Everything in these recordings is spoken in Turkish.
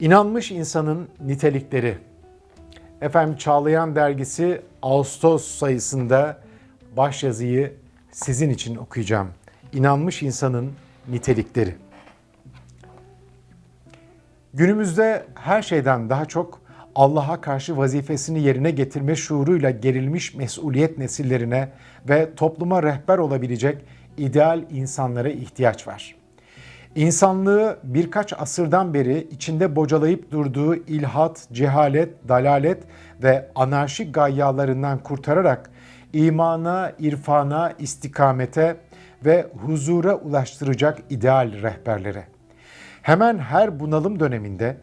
İnanmış insanın nitelikleri. Efendim Çağlayan dergisi Ağustos sayısında başyazıyı sizin için okuyacağım. İnanmış insanın nitelikleri. Günümüzde her şeyden daha çok Allah'a karşı vazifesini yerine getirme şuuruyla gerilmiş mesuliyet nesillerine ve topluma rehber olabilecek ideal insanlara ihtiyaç var. İnsanlığı birkaç asırdan beri içinde bocalayıp durduğu ilhat, cehalet, dalalet ve anarşik gayyalarından kurtararak imana, irfana, istikamete ve huzura ulaştıracak ideal rehberlere. Hemen her bunalım döneminde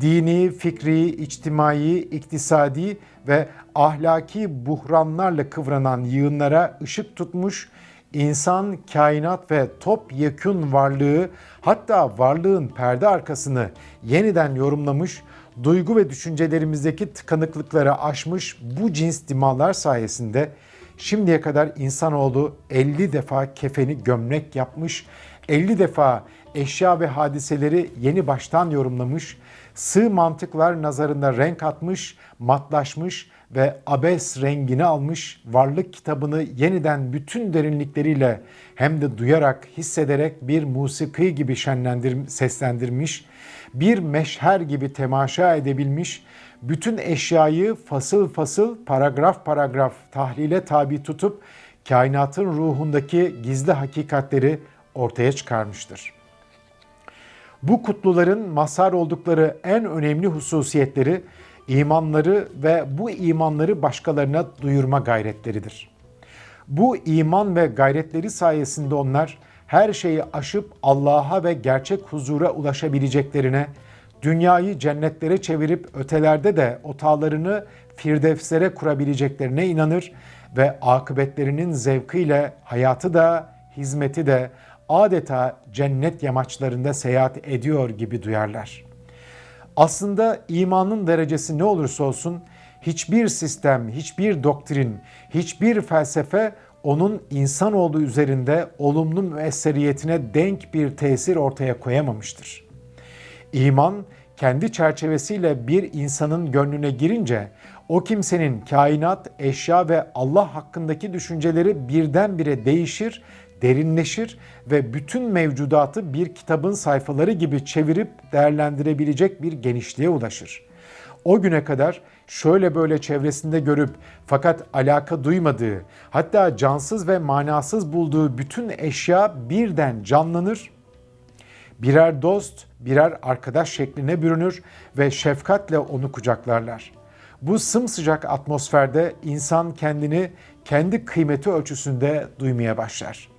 dini, fikri, içtimai, iktisadi ve ahlaki buhranlarla kıvranan yığınlara ışık tutmuş, insan, kainat ve topyekün varlığı hatta varlığın perde arkasını yeniden yorumlamış, duygu ve düşüncelerimizdeki tıkanıklıkları aşmış bu cins dimalar sayesinde şimdiye kadar insanoğlu 50 defa kefeni gömlek yapmış, 50 defa eşya ve hadiseleri yeni baştan yorumlamış, sığ mantıklar nazarında renk atmış, matlaşmış ve abes rengini almış varlık kitabını yeniden bütün derinlikleriyle hem de duyarak, hissederek bir musiki gibi şenlendir, seslendirmiş, bir meşher gibi temaşa edebilmiş, bütün eşyayı fasıl fasıl, paragraf paragraf tahlile tabi tutup kainatın ruhundaki gizli hakikatleri ortaya çıkarmıştır. Bu kutluların mazhar oldukları en önemli hususiyetleri imanları ve bu imanları başkalarına duyurma gayretleridir. Bu iman ve gayretleri sayesinde onlar her şeyi aşıp Allah'a ve gerçek huzura ulaşabileceklerine, dünyayı cennetlere çevirip ötelerde de otağlarını firdevslere kurabileceklerine inanır ve akıbetlerinin zevkiyle hayatı da, hizmeti de adeta cennet yamaçlarında seyahat ediyor gibi duyarlar. Aslında imanın derecesi ne olursa olsun hiçbir sistem, hiçbir doktrin, hiçbir felsefe onun insanoğlu üzerinde olumlu müesseriyetine denk bir tesir ortaya koyamamıştır. İman kendi çerçevesiyle bir insanın gönlüne girince o kimsenin kainat, eşya ve Allah hakkındaki düşünceleri birdenbire değişir derinleşir ve bütün mevcudatı bir kitabın sayfaları gibi çevirip değerlendirebilecek bir genişliğe ulaşır. O güne kadar şöyle böyle çevresinde görüp fakat alaka duymadığı, hatta cansız ve manasız bulduğu bütün eşya birden canlanır, birer dost, birer arkadaş şekline bürünür ve şefkatle onu kucaklarlar. Bu sımsıcak atmosferde insan kendini kendi kıymeti ölçüsünde duymaya başlar.''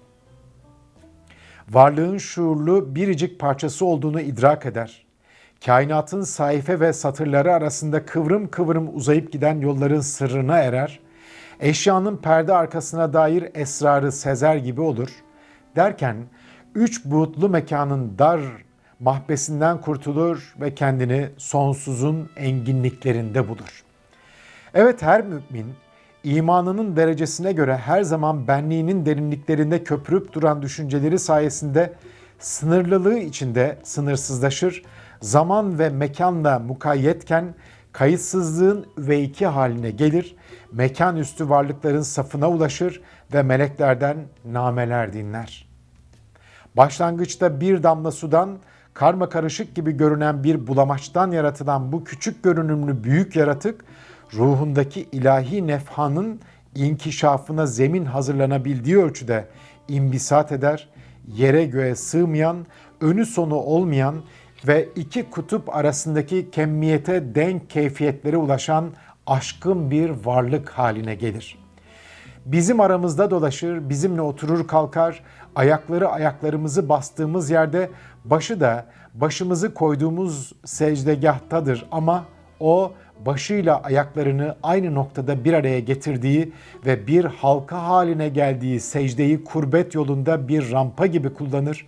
Varlığın şuurlu biricik parçası olduğunu idrak eder. Kainatın sayfa ve satırları arasında kıvrım kıvrım uzayıp giden yolların sırrına erer. Eşyanın perde arkasına dair esrarı sezer gibi olur. Derken üç buğutlu mekanın dar mahbesinden kurtulur ve kendini sonsuzun enginliklerinde bulur. Evet her mümin imanının derecesine göre her zaman benliğinin derinliklerinde köpürüp duran düşünceleri sayesinde sınırlılığı içinde sınırsızlaşır, zaman ve mekanla mukayyetken kayıtsızlığın üveyki haline gelir, mekan üstü varlıkların safına ulaşır ve meleklerden nameler dinler. Başlangıçta bir damla sudan karma karışık gibi görünen bir bulamaçtan yaratılan bu küçük görünümlü büyük yaratık ruhundaki ilahi nefhanın inkişafına zemin hazırlanabildiği ölçüde imbisat eder, yere göğe sığmayan, önü sonu olmayan ve iki kutup arasındaki kemmiyete denk keyfiyetlere ulaşan aşkın bir varlık haline gelir. Bizim aramızda dolaşır, bizimle oturur kalkar, ayakları ayaklarımızı bastığımız yerde başı da başımızı koyduğumuz secdegahtadır ama o başıyla ayaklarını aynı noktada bir araya getirdiği ve bir halka haline geldiği secdeyi kurbet yolunda bir rampa gibi kullanır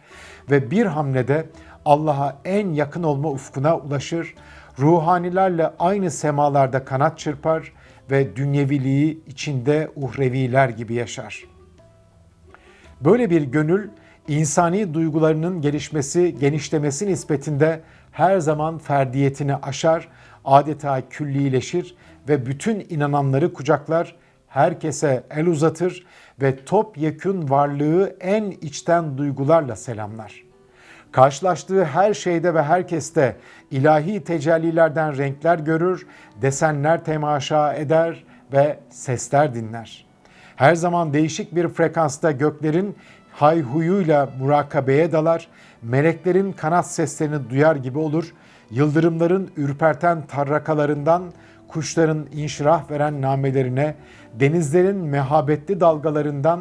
ve bir hamlede Allah'a en yakın olma ufkuna ulaşır, ruhanilerle aynı semalarda kanat çırpar ve dünyeviliği içinde uhreviler gibi yaşar. Böyle bir gönül insani duygularının gelişmesi, genişlemesi nispetinde her zaman ferdiyetini aşar, adeta küllileşir ve bütün inananları kucaklar, herkese el uzatır ve topyekün varlığı en içten duygularla selamlar. Karşılaştığı her şeyde ve herkeste ilahi tecellilerden renkler görür, desenler temaşa eder ve sesler dinler. Her zaman değişik bir frekansta göklerin hayhuyuyla murakabeye dalar, meleklerin kanat seslerini duyar gibi olur, yıldırımların ürperten tarrakalarından kuşların inşirah veren namelerine, denizlerin mehabetli dalgalarından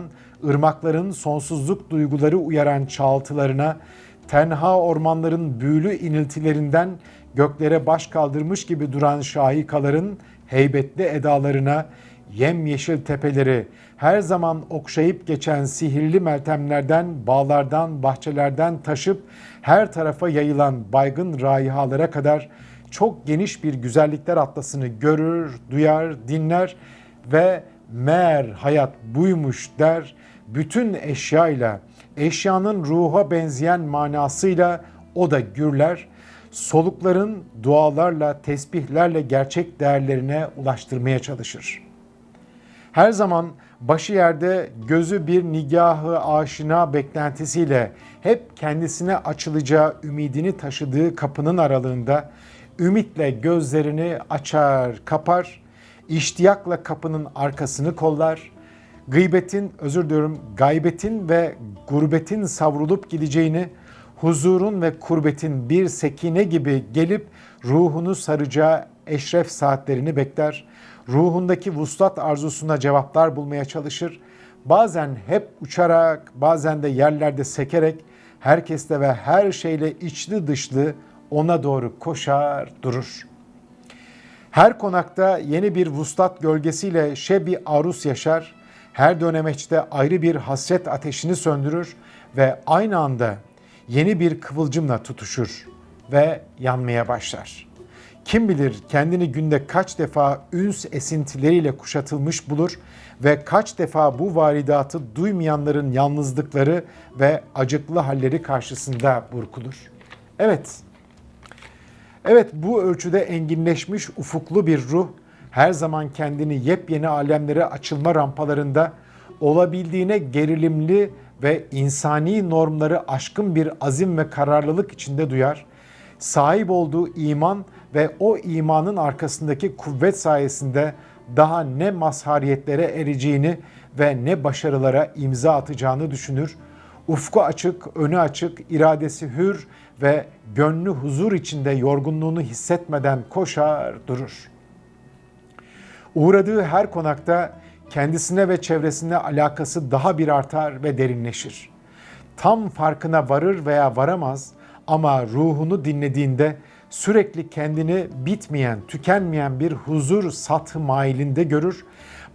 ırmakların sonsuzluk duyguları uyaran çağıltılarına, tenha ormanların büyülü iniltilerinden göklere baş kaldırmış gibi duran şahikaların heybetli edalarına, yemyeşil tepeleri, her zaman okşayıp geçen sihirli meltemlerden, bağlardan, bahçelerden taşıp her tarafa yayılan baygın raihalara kadar çok geniş bir güzellikler atlasını görür, duyar, dinler ve meğer hayat buymuş der, bütün eşyayla, eşyanın ruha benzeyen manasıyla o da gürler, solukların dualarla, tesbihlerle gerçek değerlerine ulaştırmaya çalışır. Her zaman başı yerde gözü bir nigahı aşina beklentisiyle hep kendisine açılacağı ümidini taşıdığı kapının aralığında ümitle gözlerini açar, kapar, iştiyakla kapının arkasını kollar, gıybetin, özür diliyorum, gaybetin ve gurbetin savrulup gideceğini, huzurun ve kurbetin bir sekine gibi gelip ruhunu saracağı eşref saatlerini bekler. Ruhundaki vuslat arzusuna cevaplar bulmaya çalışır. Bazen hep uçarak, bazen de yerlerde sekerek herkeste ve her şeyle içli dışlı ona doğru koşar durur. Her konakta yeni bir vuslat gölgesiyle şebi arus yaşar. Her dönemeçte ayrı bir hasret ateşini söndürür ve aynı anda yeni bir kıvılcımla tutuşur ve yanmaya başlar. Kim bilir kendini günde kaç defa üns esintileriyle kuşatılmış bulur ve kaç defa bu varidatı duymayanların yalnızlıkları ve acıklı halleri karşısında burkulur. Evet, Evet bu ölçüde enginleşmiş ufuklu bir ruh her zaman kendini yepyeni alemlere açılma rampalarında olabildiğine gerilimli ve insani normları aşkın bir azim ve kararlılık içinde duyar. Sahip olduğu iman ve o imanın arkasındaki kuvvet sayesinde daha ne mazhariyetlere ereceğini ve ne başarılara imza atacağını düşünür. Ufku açık, önü açık, iradesi hür ve gönlü huzur içinde yorgunluğunu hissetmeden koşar durur. Uğradığı her konakta kendisine ve çevresine alakası daha bir artar ve derinleşir. Tam farkına varır veya varamaz ama ruhunu dinlediğinde sürekli kendini bitmeyen, tükenmeyen bir huzur satı mailinde görür.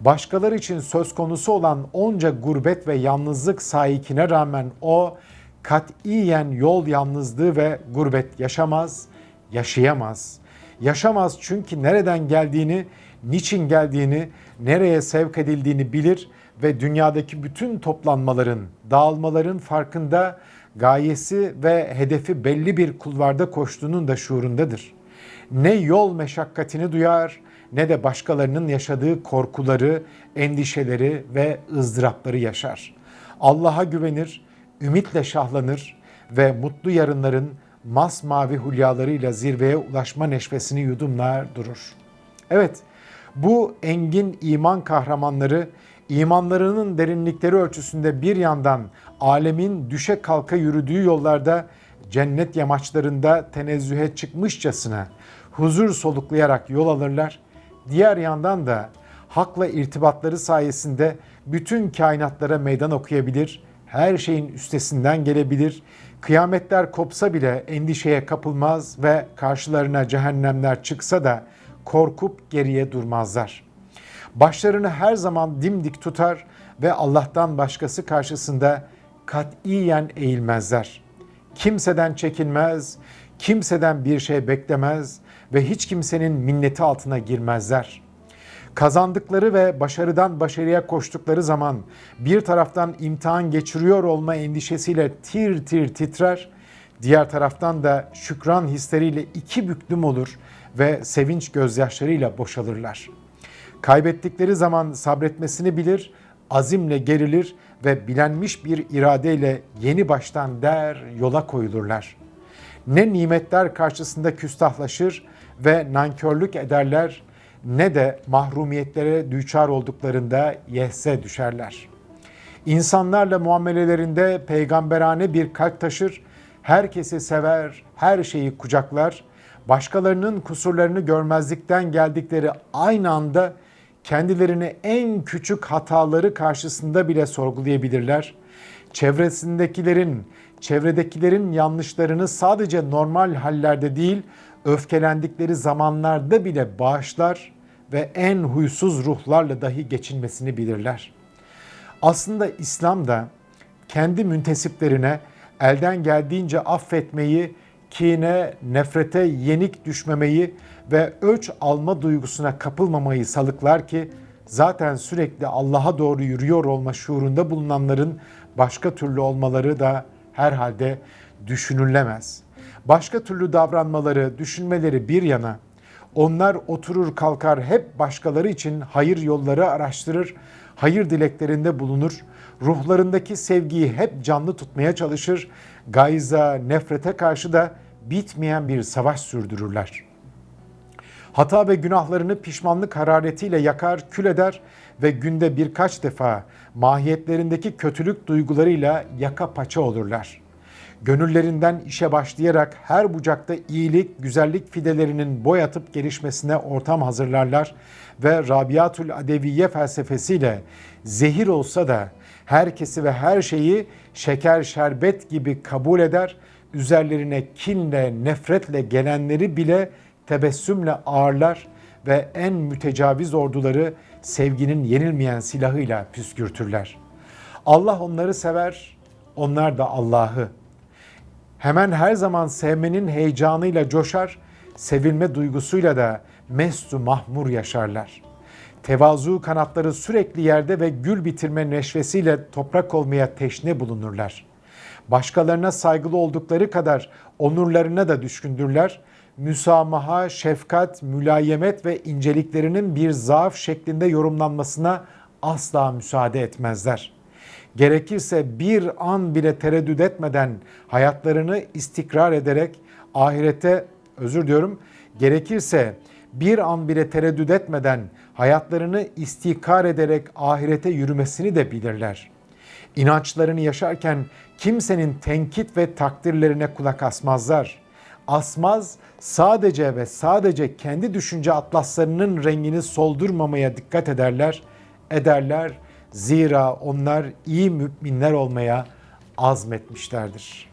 Başkaları için söz konusu olan onca gurbet ve yalnızlık sahikine rağmen o katiyen yol yalnızlığı ve gurbet yaşamaz, yaşayamaz. Yaşamaz çünkü nereden geldiğini, niçin geldiğini, nereye sevk edildiğini bilir ve dünyadaki bütün toplanmaların, dağılmaların farkında gayesi ve hedefi belli bir kulvarda koştuğunun da şuurundadır. Ne yol meşakkatini duyar ne de başkalarının yaşadığı korkuları, endişeleri ve ızdırapları yaşar. Allah'a güvenir, ümitle şahlanır ve mutlu yarınların masmavi hulyalarıyla zirveye ulaşma neşvesini yudumlar durur. Evet, bu engin iman kahramanları imanlarının derinlikleri ölçüsünde bir yandan alemin düşe kalka yürüdüğü yollarda cennet yamaçlarında tenezzühe çıkmışçasına huzur soluklayarak yol alırlar. Diğer yandan da hakla irtibatları sayesinde bütün kainatlara meydan okuyabilir her şeyin üstesinden gelebilir. Kıyametler kopsa bile endişeye kapılmaz ve karşılarına cehennemler çıksa da korkup geriye durmazlar. Başlarını her zaman dimdik tutar ve Allah'tan başkası karşısında katiyen eğilmezler. Kimseden çekinmez, kimseden bir şey beklemez ve hiç kimsenin minneti altına girmezler kazandıkları ve başarıdan başarıya koştukları zaman bir taraftan imtihan geçiriyor olma endişesiyle tir tir titrer, Diğer taraftan da şükran hisleriyle iki büklüm olur ve sevinç gözyaşlarıyla boşalırlar. Kaybettikleri zaman sabretmesini bilir, azimle gerilir ve bilenmiş bir iradeyle yeni baştan der yola koyulurlar. Ne nimetler karşısında küstahlaşır ve nankörlük ederler ne de mahrumiyetlere düçar olduklarında yehse düşerler. İnsanlarla muamelelerinde peygamberane bir kalp taşır, herkesi sever, her şeyi kucaklar, başkalarının kusurlarını görmezlikten geldikleri aynı anda kendilerini en küçük hataları karşısında bile sorgulayabilirler. Çevresindekilerin, çevredekilerin yanlışlarını sadece normal hallerde değil, öfkelendikleri zamanlarda bile bağışlar ve en huysuz ruhlarla dahi geçinmesini bilirler. Aslında İslam da kendi müntesiplerine elden geldiğince affetmeyi, kine, nefrete yenik düşmemeyi ve ölç alma duygusuna kapılmamayı salıklar ki zaten sürekli Allah'a doğru yürüyor olma şuurunda bulunanların başka türlü olmaları da herhalde düşünülemez. Başka türlü davranmaları, düşünmeleri bir yana onlar oturur kalkar hep başkaları için hayır yolları araştırır, hayır dileklerinde bulunur, ruhlarındaki sevgiyi hep canlı tutmaya çalışır, gayza, nefrete karşı da bitmeyen bir savaş sürdürürler. Hata ve günahlarını pişmanlık hararetiyle yakar, kül eder ve günde birkaç defa mahiyetlerindeki kötülük duygularıyla yaka paça olurlar. Gönüllerinden işe başlayarak her bucakta iyilik, güzellik fidelerinin boy atıp gelişmesine ortam hazırlarlar ve Rabiatül Adeviye felsefesiyle zehir olsa da herkesi ve her şeyi şeker şerbet gibi kabul eder, üzerlerine kinle, nefretle gelenleri bile tebessümle ağırlar ve en mütecaviz orduları sevginin yenilmeyen silahıyla püskürtürler. Allah onları sever, onlar da Allah'ı. Hemen her zaman sevmenin heyecanıyla coşar, sevilme duygusuyla da mestu mahmur yaşarlar. Tevazu kanatları sürekli yerde ve gül bitirme neşvesiyle toprak olmaya teşne bulunurlar. Başkalarına saygılı oldukları kadar onurlarına da düşkündürler. Müsamaha, şefkat, mülayemet ve inceliklerinin bir zaaf şeklinde yorumlanmasına asla müsaade etmezler. Gerekirse bir an bile tereddüt etmeden hayatlarını istikrar ederek ahirete özür diyorum gerekirse bir an bile tereddüt etmeden hayatlarını istikrar ederek ahirete yürümesini de bilirler. İnançlarını yaşarken kimsenin tenkit ve takdirlerine kulak asmazlar. Asmaz sadece ve sadece kendi düşünce atlaslarının rengini soldurmamaya dikkat ederler, ederler. Zira onlar iyi müminler olmaya azmetmişlerdir.''